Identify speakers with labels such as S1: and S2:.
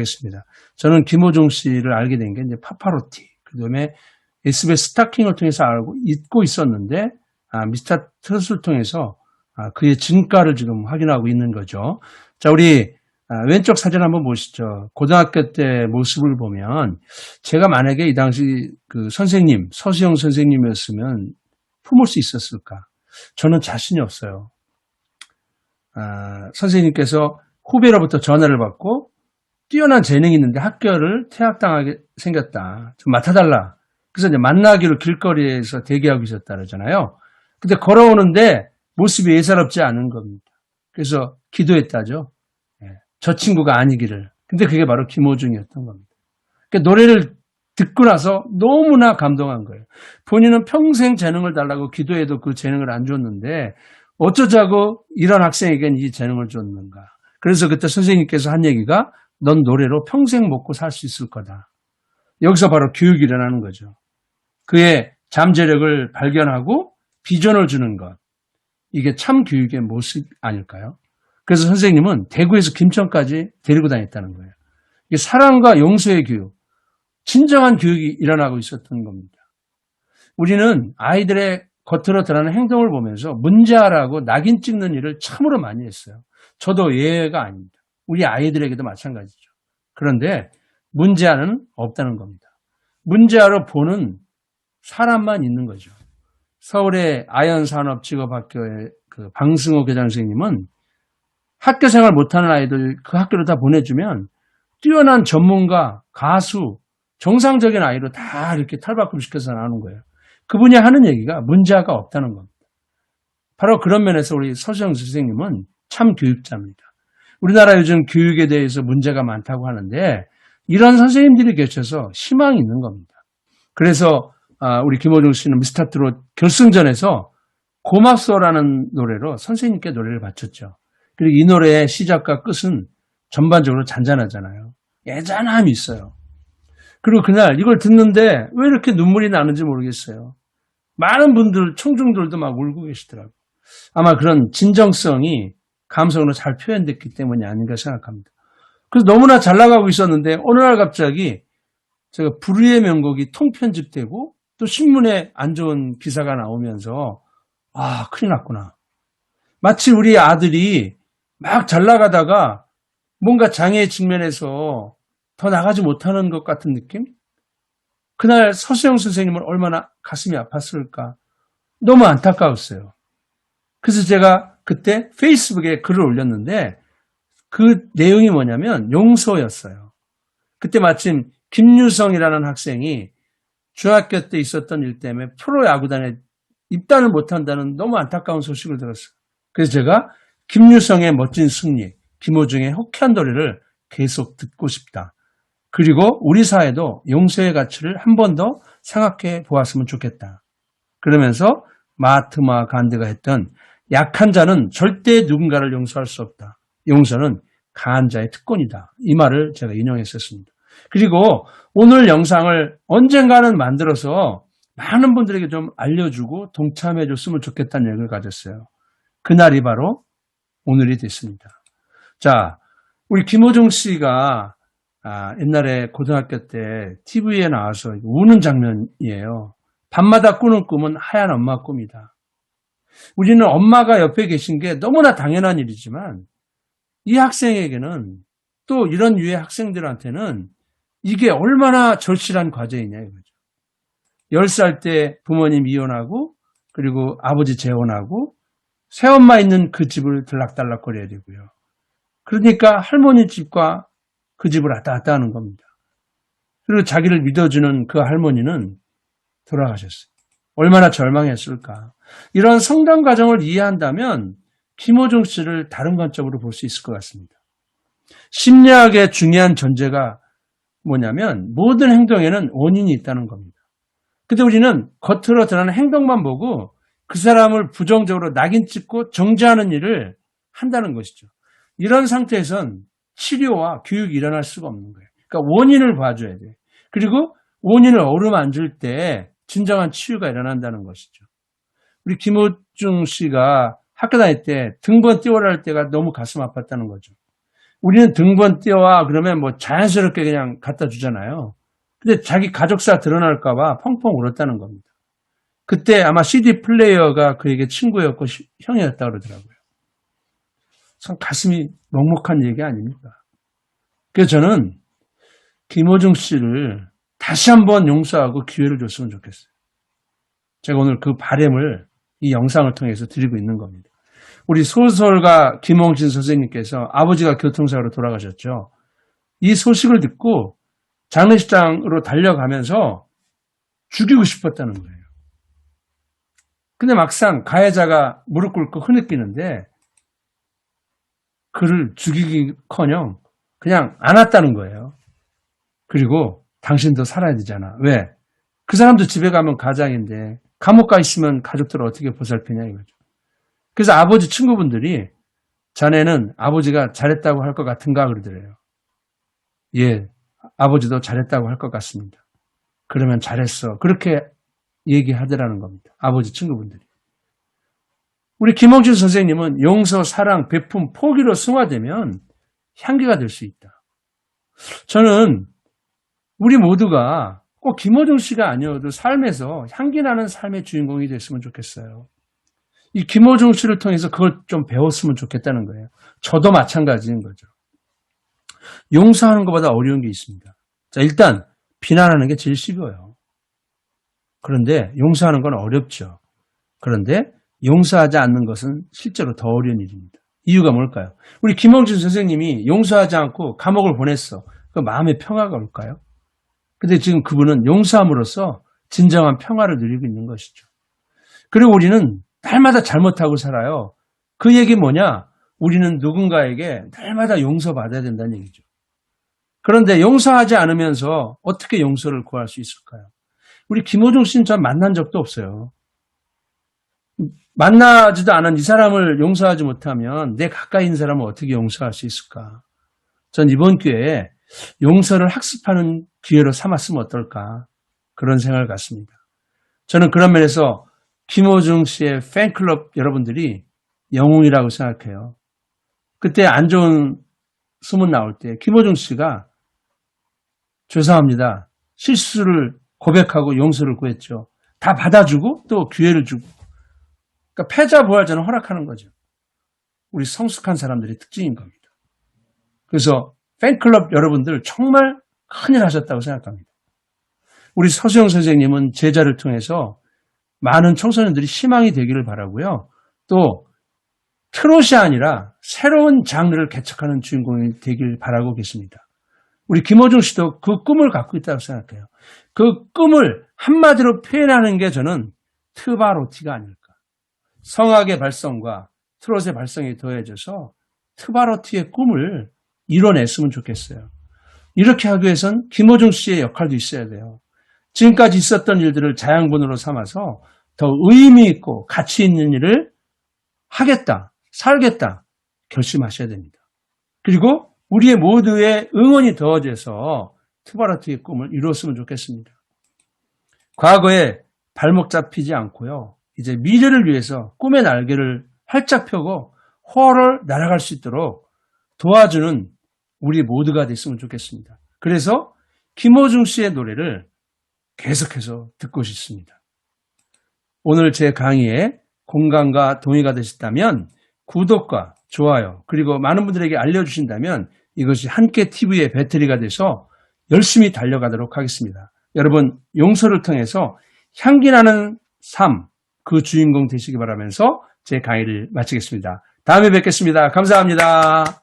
S1: 하겠습니다. 저는 김호중 씨를 알게 된 게 이제 파파로티, 그 다음에 SBS 스타킹을 통해서 알고 잊고 있었는데, 아, 미스터 트롯을 통해서 아, 그의 진가를 지금 확인하고 있는 거죠. 자, 우리 아, 왼쪽 사진 한번 보시죠. 고등학교 때 모습을 보면 제가 만약에 이 당시 그 선생님, 서수영 선생님이었으면 품을 수 있었을까? 저는 자신이 없어요. 아, 선생님께서 후배로부터 전화를 받고 뛰어난 재능이 있는데 학교를 퇴학당하게 생겼다. 좀 맡아달라. 그래서 이제 만나기로 길거리에서 대기하고 있었다 그러잖아요. 근데 걸어오는데 모습이 예사롭지 않은 겁니다. 그래서 기도했다죠. 예, 저 친구가 아니기를. 근데 그게 바로 김호중이었던 겁니다. 그러니까 노래를 듣고 나서 너무나 감동한 거예요. 본인은 평생 재능을 달라고 기도해도 그 재능을 안 줬는데 어쩌자고 이런 학생에겐 이 재능을 줬는가. 그래서 그때 선생님께서 한 얘기가 넌 노래로 평생 먹고 살 수 있을 거다. 여기서 바로 교육이 일어나는 거죠. 그의 잠재력을 발견하고 비전을 주는 것. 이게 참 교육의 모습 아닐까요? 그래서 선생님은 대구에서 김천까지 데리고 다녔다는 거예요. 이게 사랑과 용서의 교육, 진정한 교육이 일어나고 있었던 겁니다. 우리는 아이들의 겉으로 드러나는 행동을 보면서 문제아라고 낙인 찍는 일을 참으로 많이 했어요. 저도 예외가 아닙니다. 우리 아이들에게도 마찬가지죠. 그런데 문제아는 없다는 겁니다. 문제아로 보는 사람만 있는 거죠. 서울의 아연산업직업학교의 그 방승호 교장 선생님은 학교 생활 못하는 아이들 그 학교로 다 보내주면 뛰어난 전문가, 가수, 정상적인 아이로 다 이렇게 탈바꿈시켜서 나오는 거예요. 그분이 하는 얘기가 문제가 없다는 겁니다. 바로 그런 면에서 우리 서수영 선생님은 참 교육자입니다. 우리나라 요즘 교육에 대해서 문제가 많다고 하는데 이런 선생님들이 계셔서 희망이 있는 겁니다. 그래서 아, 우리 김호중 씨는 미스터트롯 결승전에서 고맙소라는 노래로 선생님께 노래를 바쳤죠. 그리고 이 노래의 시작과 끝은 전반적으로 잔잔하잖아요. 애잔함이 있어요. 그리고 그날 이걸 듣는데 왜 이렇게 눈물이 나는지 모르겠어요. 많은 분들, 청중들도 막 울고 계시더라고요. 아마 그런 진정성이 감성으로 잘 표현됐기 때문이 아닌가 생각합니다. 그래서 너무나 잘 나가고 있었는데 어느 날 갑자기 제가 불의의 명곡이 통편집되고 또 신문에 안 좋은 기사가 나오면서 아 큰일 났구나. 마치 우리 아들이 막 잘 나가다가 뭔가 장애 측면에서 더 나가지 못하는 것 같은 느낌? 그날 서수영 선생님은 얼마나 가슴이 아팠을까? 너무 안타까웠어요. 그래서 제가 그때 페이스북에 글을 올렸는데 그 내용이 뭐냐면 용서였어요. 그때 마침 김유성이라는 학생이 중학교 때 있었던 일 때문에 프로야구단에 입단을 못한다는 너무 안타까운 소식을 들었어요. 그래서 제가 김유성의 멋진 승리, 김호중의 호쾌한 노래를 계속 듣고 싶다. 그리고 우리 사회도 용서의 가치를 한 번 더 생각해 보았으면 좋겠다. 그러면서 마하트마 간드가 했던 약한 자는 절대 누군가를 용서할 수 없다. 용서는 강한 자의 특권이다. 이 말을 제가 인용했었습니다. 그리고 오늘 영상을 언젠가는 만들어서 많은 분들에게 좀 알려주고 동참해 줬으면 좋겠다는 얘기를 가졌어요. 그날이 바로 오늘이 됐습니다. 자, 우리 김호중 씨가 아, 옛날에 고등학교 때 TV에 나와서 우는 장면이에요. 밤마다 꾸는 꿈은 하얀 엄마 꿈이다. 우리는 엄마가 옆에 계신 게 너무나 당연한 일이지만 이 학생에게는 또 이런 유의 학생들한테는 이게 얼마나 절실한 과제이냐 이거죠. 10살 때 부모님 이혼하고 그리고 아버지 재혼하고 새엄마 있는 그 집을 들락달락 거려야 되고요. 그러니까 할머니 집과 그 집을 왔다 갔다 하는 겁니다. 그리고 자기를 믿어주는 그 할머니는 돌아가셨어요. 얼마나 절망했을까. 이런 성장 과정을 이해한다면 김호중 씨를 다른 관점으로 볼 수 있을 것 같습니다. 심리학의 중요한 전제가 뭐냐면 모든 행동에는 원인이 있다는 겁니다. 근데 우리는 겉으로 드러나는 행동만 보고 그 사람을 부정적으로 낙인 찍고 정죄하는 일을 한다는 것이죠. 이런 상태에선 치료와 교육이 일어날 수가 없는 거예요. 그러니까 원인을 봐줘야 돼요. 그리고 원인을 어루만질 때 진정한 치유가 일어난다는 것이죠. 우리 김호중 씨가 학교 다닐 때 등번 띄워라 할 때가 너무 가슴 아팠다는 거죠. 우리는 등본 띄어와 그러면 뭐 자연스럽게 그냥 갖다 주잖아요. 근데 자기 가족사 드러날까봐 펑펑 울었다는 겁니다. 그때 아마 CD 플레이어가 그에게 친구였고 시- 형이었다 그러더라고요. 참 가슴이 먹먹한 얘기 아닙니까? 그래서 저는 김호중 씨를 다시 한번 용서하고 기회를 줬으면 좋겠어요. 제가 오늘 그 바램을 이 영상을 통해서 드리고 있는 겁니다. 우리 소설가 김홍진 선생님께서 아버지가 교통사고로 돌아가셨죠. 이 소식을 듣고 장례식장으로 달려가면서 죽이고 싶었다는 거예요. 근데 막상 가해자가 무릎 꿇고 흐느끼는데 그를 죽이기커녕 그냥 안았다는 거예요. 그리고 당신도 살아야 되잖아. 왜? 그 사람도 집에 가면 가장인데 감옥 가 있으면 가족들을 어떻게 보살피냐 이거죠. 그래서 아버지 친구분들이 자네는 아버지가 잘했다고 할 것 같은가 그러더래요. 예, 아버지도 잘했다고 할 것 같습니다. 그러면 잘했어. 그렇게 얘기하더라는 겁니다. 아버지 친구분들이. 우리 김홍준 선생님은 용서, 사랑, 베품, 포기로 승화되면 향기가 될 수 있다. 저는 우리 모두가 꼭 김호중 씨가 아니어도 삶에서 향기 나는 삶의 주인공이 됐으면 좋겠어요. 이 김호중 씨를 통해서 그걸 좀 배웠으면 좋겠다는 거예요. 저도 마찬가지인 거죠. 용서하는 것보다 어려운 게 있습니다. 자, 일단 비난하는 게 제일 쉬워요. 그런데 용서하는 건 어렵죠. 그런데 용서하지 않는 것은 실제로 더 어려운 일입니다. 이유가 뭘까요? 우리 김홍준 선생님이 용서하지 않고 감옥을 보냈어. 그 마음의 평화가 올까요? 근데 지금 그분은 용서함으로써 진정한 평화를 누리고 있는 것이죠. 그리고 우리는 날마다 잘못하고 살아요. 그 얘기 뭐냐? 우리는 누군가에게 날마다 용서받아야 된다는 얘기죠. 그런데 용서하지 않으면서 어떻게 용서를 구할 수 있을까요? 우리 김호중 씨는 전 만난 적도 없어요. 만나지도 않은 이 사람을 용서하지 못하면 내 가까이 있는 사람을 어떻게 용서할 수 있을까? 전 이번 기회에 용서를 학습하는 기회로 삼았으면 어떨까? 그런 생각을 갖습니다. 저는 그런 면에서 김호중 씨의 팬클럽 여러분들이 영웅이라고 생각해요. 그때 안 좋은 소문 나올 때 김호중 씨가 죄송합니다. 실수를 고백하고 용서를 구했죠. 다 받아주고 또 기회를 주고. 그러니까 패자 부활전을 허락하는 거죠. 우리 성숙한 사람들의 특징인 겁니다. 그래서 팬클럽 여러분들 정말 큰일 하셨다고 생각합니다. 우리 서수영 선생님은 제자를 통해서 많은 청소년들이 희망이 되기를 바라고요. 또 트롯이 아니라 새로운 장르를 개척하는 주인공이 되길 바라고 계십니다. 우리 김호중 씨도 그 꿈을 갖고 있다고 생각해요. 그 꿈을 한마디로 표현하는 게 저는 트바로티가 아닐까. 성악의 발성과 트롯의 발성이 더해져서 트바로티의 꿈을 이뤄냈으면 좋겠어요. 이렇게 하기 위해선 김호중 씨의 역할도 있어야 돼요. 지금까지 있었던 일들을 자양분으로 삼아서 더 의미 있고 가치 있는 일을 하겠다, 살겠다 결심하셔야 됩니다. 그리고 우리의 모두의 응원이 더해져서 트바라트의 꿈을 이루었으면 좋겠습니다. 과거에 발목 잡히지 않고요. 이제 미래를 위해서 꿈의 날개를 활짝 펴고 호를 날아갈 수 있도록 도와주는 우리 모두가 됐으면 좋겠습니다. 그래서 김호중 씨의 노래를 계속해서 듣고 싶습니다. 오늘 제 강의에 공감과 동의가 되셨다면 구독과 좋아요 그리고 많은 분들에게 알려주신다면 이것이 함께 TV의 배터리가 돼서 열심히 달려가도록 하겠습니다. 여러분 용서를 통해서 향기나는 삶 그 주인공 되시기 바라면서 제 강의를 마치겠습니다. 다음에 뵙겠습니다. 감사합니다.